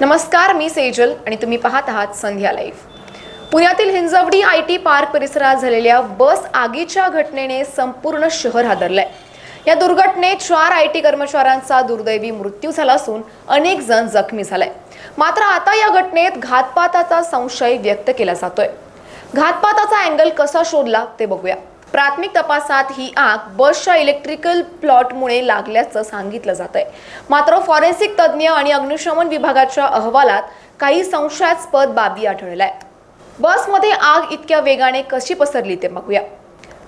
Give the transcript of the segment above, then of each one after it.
नमस्कार मी सेजल आणि तुम्ही पाहत आहात संध्या लाईव्ह पुण्यातील हिंजवडी आय टी पार्क परिसरात झालेल्या बस आगीच्या घटनेने संपूर्ण शहर हादरलंय. या दुर्घटनेत चार आय टी कर्मचाऱ्यांचा दुर्दैवी मृत्यू झाला असून अनेक जण जखमी झालाय मात्र आता या घटनेत घातपाताचा संशय व्यक्त केला जातोय. घातपाताचा अँगल कसा शोधला ते बघूया. प्राथमिक तपासात ही आग बसच्या इलेक्ट्रिकल प्लॉटमुळे लागल्याचं सांगितलं जात आहे मात्र फॉरेन्सिक तज्ज्ञ आणि अग्निशमन विभागाच्या अहवालात काही संशयास्पद बाबी आढळल्या आहेत बसमध्ये आग इतक्या वेगाने कशी पसरली ते बघूया.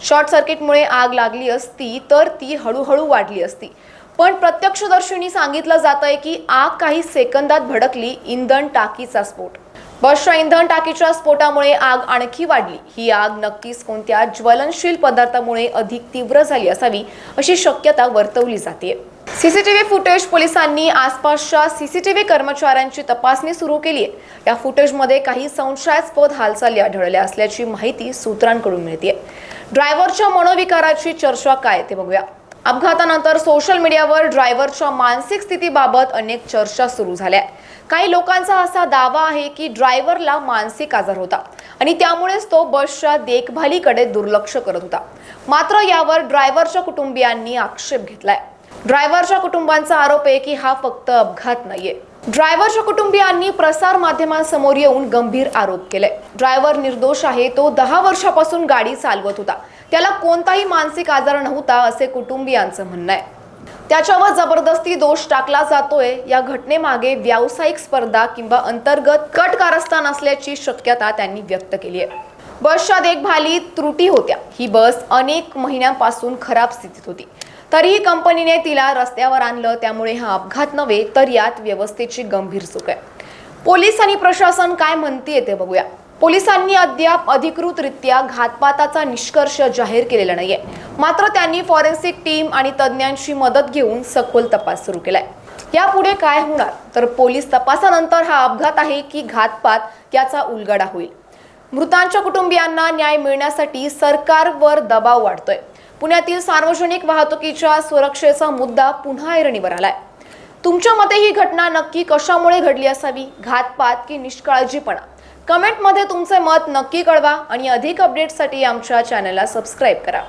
शॉर्ट सर्किटमुळे आग लागली असती तर ती हळूहळू वाढली असती. पण प्रत्यक्षदर्शींनी सांगितलं जात आहे की आग काही सेकंदात भडकली इंधन टाकीचा स्फोट. बसच्या इंधन टाकीच्या स्फोटामुळे आग आणखी वाढली. ही आग नक्कीच कोणत्या ज्वलनशील पदार्थामुळे अधिक तीव्र झाली असावी अशी शक्यता वर्तवली जाते. सीसीटीव्ही फुटेज पोलिसांनी आसपासच्या सीसीटीव्ही कर्मचाऱ्यांची तपासणी सुरू केली आहे या फुटेजमध्ये काही संशयास्पद हालचाली आढळल्या असल्याची माहिती सूत्रांकडून मिळते ड्रायव्हरच्या मनोविकाराची चर्चा काय ते बघूया. अपघातानंतर सोशल मीडियावर ड्रायव्हरच्या मानसिक स्थितीबाबत अनेक चर्चा सुरू झाल्या. काही लोकांचा असा दावा आहे की ड्रायव्हरला मानसिक आजार होता आणि त्यामुळेच तो बसच्या देखभालीकडे दुर्लक्ष करत होता. मात्र यावर ड्रायव्हरच्या कुटुंबियांनी आक्षेप घेतलाय. ड्रायव्हरच्या कुटुंबांचा आरोप आहे की हा फक्त अपघात नाहीये. ड्रायव्हरच्या कुटुंबियांनी प्रसार माध्यमांसमोर येऊन गंभीर आरोप केले. ड्रायव्हर निर्दोष आहे तो दहा वर्षापासून गाडी चालवत होता. त्याला कोणताही मानसिक आजार नव्हता असे कुटुंबियांचं म्हणणं आहे. त्याच्यावर जबरदस्ती दोष टाकला जातोय या घटनेमागे व्यावसायिक स्पर्धा किंवा अंतर्गत कट कारस्थान असल्याची शक्यता त्यांनी व्यक्त केली आहे. बसच्या देखभालीत त्रुटी होत्या. ही बस अनेक महिन्यांपासून खराब स्थितीत होती. तरीही कंपनीने तिला रस्त्यावर आणलं त्यामुळे हा अपघात नव्हे तर यात व्यवस्थेची गंभीर चूक आहे. पोलीस आणि प्रशासन काय म्हणतीये ते बघूया. पोलिसांनी अद्याप अधिकृतरित्या घातपाताचा निष्कर्ष जाहीर केलेला नाहीये. मात्र त्यांनी फॉरेन्सिक टीम आणि तज्ज्ञांची मदत घेऊन सखोल तपास सुरू केलाय. यापुढे काय होणार? तर पोलीस तपासानंतर हा अपघात आहे की घातपात याचा उलगडा होईल. मृतांच्या कुटुंबियांना न्याय मिळण्यासाठी सरकारवर दबाव वाढतोय. पुण्यातील सार्वजनिक वाहतुकीच्या सुरक्षेचा मुद्दा पुन्हा ऐरणीवर आलाय. तुमच्या मते ही घटना नक्की कशामुळे घडली असावी? घातपात की निष्काळजीपणा? कमेंटमध्ये तुमचे मत नक्की कळवा आणि अधिक अपडेट्ससाठी आमच्या चॅनलला सबस्क्राईब करा.